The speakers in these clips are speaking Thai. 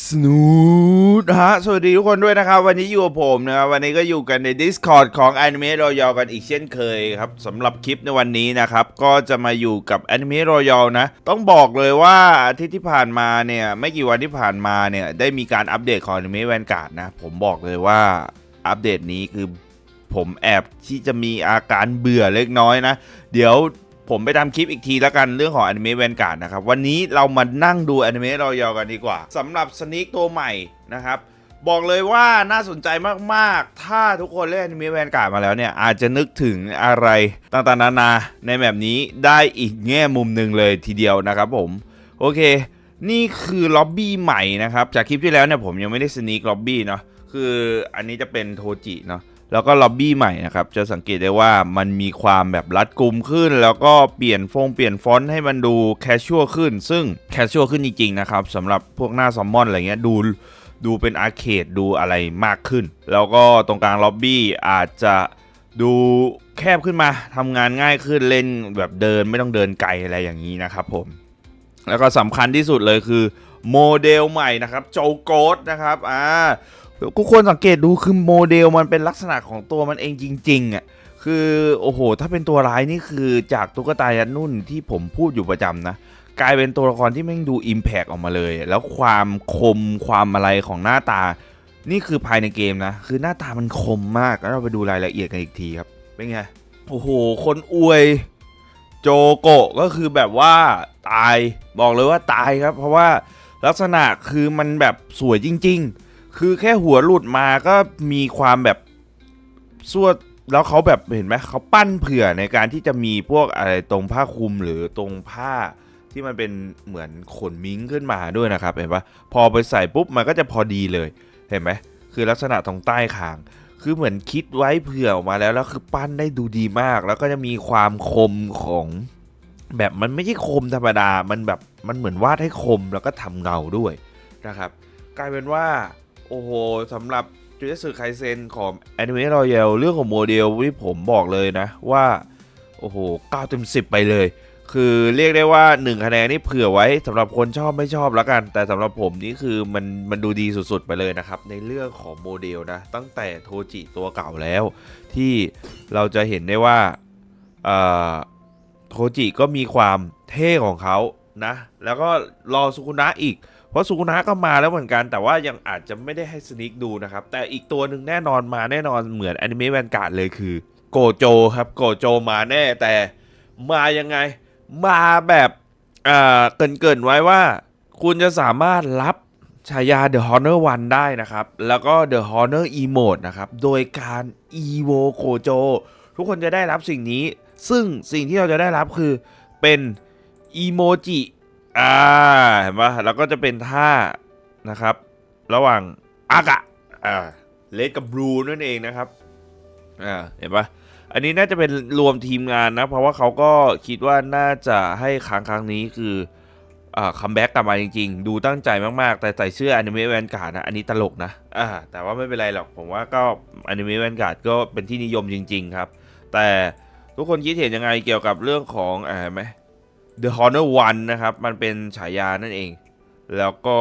สนูดฮะสวัสดีทุกคนด้วยนะครับ วันนี้อยู่กับผมนะครับ วันนี้ก็อยู่กันใน Discord ของ Anime Royal กันอีกเช่นเคยครับสำหรับคลิปในวันนี้นะครับ ก็จะมาอยู่กับ Anime Royal นะ ต้องบอกเลยว่าอาทิตย์ที่ผ่านมาเนี่ย ไม่กี่วันที่ผ่านมาเนี่ย ได้มีการอัปเดตของ Anime Vanguard นะ ผมบอกเลยว่าอัปเดตนี้คือผมแอบที่จะมีอาการเบื่อเล็กน้อยนะ เดี๋ยว ผมไปทำคลิปอีกทีแล้วกันเรื่องของอนิเมะแวนการ์ดนะครับ วันนี้เรามานั่งดูอนิเมะรอยอกันดีกว่าสำหรับสนิกตัวใหม่นะครับ บอกเลยว่าน่าสนใจมาก ๆ ถ้าทุกคนเล่นอนิเมะแวนการ์ดมาแล้วเนี่ย อาจจะนึกถึงอะไรต่างๆนานาในแบบนี้ได้อีกแง่มุมหนึ่งเลยทีเดียวนะครับผม โอเค นี่คือล็อบบี้ใหม่นะครับ จากคลิปที่แล้วเนี่ยผมยังไม่ได้สนิกล็อบบี้เนาะคืออันนี้จะเป็นโทจิเนาะ แล้วก็ล็อบบี้ใหม่นะครับ จะสังเกตได้ว่ามันมีความแบบรัดกุมขึ้น แล้วก็เปลี่ยนฟงเปลี่ยนฟอนต์ให้มันดูแคชชวลขึ้น ซึ่งแคชชวลขึ้นจริงๆนะครับสำหรับพวกหน้าซอมมอนอะไรเงี้ยดูดูเป็นอาร์เคดดูอะไรมากขึ้น แล้วก็ตรงกลางล็อบบี้อาจจะดูแคบขึ้นมาทำงานง่ายขึ้นเล่นแบบเดินไม่ต้องเดินไกลอะไรอย่างนี้นะครับผมแล้วก็สำคัญที่สุดเลยคือ โมเดลใหม่นะครับโจโกดนะครับอ่ากูควรสังเกตดูคือโมเดลมันเป็นลักษณะของตัวมันเองจริงๆอะคือโอ้โห ถ้าเป็นตัวร้ายนี่คือจากตุ๊กตายันนุ่นที่ผมพูดอยู่ประจำนะกลายเป็นตัวละครที่แม่งดูอิมแพกออกมาเลย แล้วความคมความอะไรของหน้าตา นี่คือภายในเกมนะ คือหน้าตามันคมมากแล้วเราไปดูรายละเอียดกันอีกทีครับ เป็นไง โอ้โห คนอวย โจโกะก็คือแบบว่าตายบอกเลยว่าตายครับ เพราะว่า ลักษณะคือมันแบบสวยจริง ๆ คือแค่หัวหลุดมาก็มีความแบบสวดแล้วเขาแบบเห็นไหมเขาปั้นเผื่อในการที่จะมีพวกอะไรตรงผ้าคลุมหรือตรงผ้าที่มันเป็นเหมือนขนมิ้งขึ้นมาด้วยนะครับเห็นปะพอไปใส่ปุ๊บมันก็จะพอดีเลยเห็นไหมคือลักษณะตรงใต้คาง คือเหมือนคิดไว้เผื่อออกมาแล้วแล้วคือปั้นได้ดูดีมาก แล้วก็จะมีความคมของ แบบมันไม่ใช่คมธรรมดา มันแบบมันเหมือนวาดให้คมแล้วก็ทำเงาด้วยนะครับ กลายเป็นว่า โอ้โหสำหรับจูเนสึไคเซนของ Anime Royale เรื่องของโมเดลที่ผมบอกเลยนะ ว่า โอ้โห9เต็ม10ไปเลย คือเรียกได้ว่า 1 คะแนนนี่เผื่อไว้สำหรับคนชอบไม่ชอบแล้วกัน แต่สำหรับผมนี่คือมันมันดูดีสุดๆไปเลยนะครับ ในเรื่องของโมเดลนะ ตั้งแต่โทจิตัวเก่าแล้ว ที่เราจะเห็นได้ว่าเอ่อ โทจิก็มีความเท่ของเขานะ แล้วก็รอสุคุนะอีก เพราะสุกุนะก็มาแล้วเหมือนกัน แต่ว่ายังอาจจะไม่ได้ให้สนิกดูนะครับ แต่อีกตัวหนึ่งแน่นอนมาแน่นอนเหมือนอนิเมะแวนการ์ดเลยคือโกโจครับโกโจมาแน่แต่มายังไง มาแบบอ่าเกินเกินๆไว้ว่า คุณจะสามารถรับฉายา The Honor 1 ได้นะครับ แล้วก็ The Honor Emote นะครับ โดยการ Evo โกโจทุกคนจะได้รับสิ่งนี้ ซึ่งสิ่งที่เราจะได้รับคือเป็นอีโมจิอ่าเห็นปะแล้วก็จะเป็นท่านะครับ ระหว่างอากะอ่าเลดกับบลูนั่นเองนะครับอ่าเห็นปะอันนี้น่าจะเป็นรวมทีมงานนะ เพราะว่าเขาก็คิดว่าน่าจะให้ครั้งครั้งนี้คืออ่าคัมแบ็กกลับมาจริง ๆ ดูตั้งใจมากๆ แต่ใส่เสื้ออนิเมะแวนการ์ดนะ อันนี้ตลกนะอ่าแต่ว่าไม่เป็นไรหรอก ผมว่าก็อนิเมะแวนการ์ดก็เป็นที่นิยมจริง ๆ ครับ แต่ ทุกคนคิดเห็นยังไงเกี่ยวกับเรื่องของอ่าเห็นไหม The Honor One นะครับ มันเป็นฉายานั่นเอง แล้วก็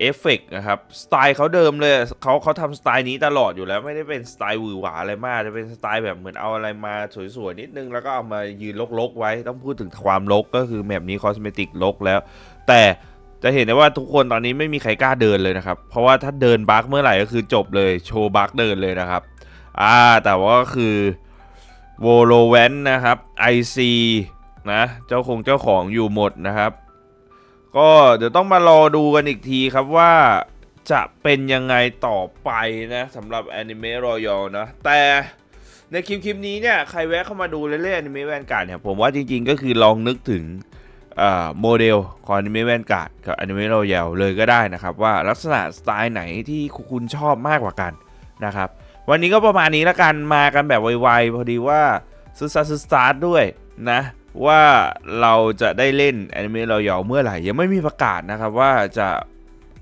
เอฟเฟกนะครับ สไตล์เขาเดิมเลยเขาเขาทำสไตล์นี้ตลอดอยู่แล้วไม่ได้เป็นสไตล์หวือหวาอะไรมาก จะเป็นสไตล์แบบเหมือนเอาอะไรมาสวยๆ นิดนึง แล้วก็เอามายืนลกๆ ไว้ต้องพูดถึงความลกก็คือแบบนี้คอสเมติกลกแล้ว แต่จะเห็นได้ว่าทุกคนตอนนี้ไม่มีใครกล้าเดินเลยนะครับ เพราะว่าถ้าเดินบั๊กเมื่อไหร่ก็คือจบเลยโชว์บั๊กเดินเลยนะครับ อ่าแต่ว่าก็คือ โวโลแวนนะครับ IC นะเจ้าคงเจ้าของอยู่หมดนะครับ ก็เดี๋ยวต้องมารอดูกันอีกทีครับว่าจะเป็นยังไงต่อไปนะสำหรับ Anime Royale นะ แต่ในคลิปคลิปนี้เนี่ย ใครแวะเข้ามาดูเล่นๆ Anime Vanguard เนี่ย ผมว่าจริงๆก็คือลองนึกถึงโมเดลของ Anime Vanguard กับ Anime Royale เลยก็ได้นะครับ ว่าลักษณะสไตล์ไหนที่คุณชอบมากกว่ากันนะครับ วันนี้ก็ประมาณนี้แล้วกันมากันแบบไวๆพอดีว่าซื้อซาซื้อสตาร์ด้วยนะ ว่าเราจะได้เล่นแอนิเมะเรายอเมื่อไหร่ ยังไม่มีประกาศนะครับว่าจะ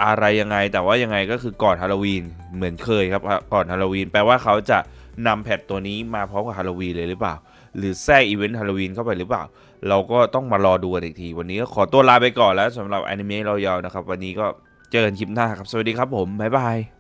อะไรยังไงแต่ว่ายังไงก็คือก่อนฮาโลวีนเหมือนเคยครับก่อนฮาโลวีนแปลว่าเขาจะนำแพทตัวนี้มาพร้อมกับฮาโลวีนเลยหรือเปล่า หรือแทรกอีเวนต์ฮาโลวีนเข้าไปหรือเปล่า เราก็ต้องมารอดูกันอีกที วันนี้ก็ขอตัวลาไปก่อนแล้วสำหรับแอนิเมะเรายาวนะครับ วันนี้ก็เจอกันคลิปหน้าครับ สวัสดีครับผม บ๊ายบาย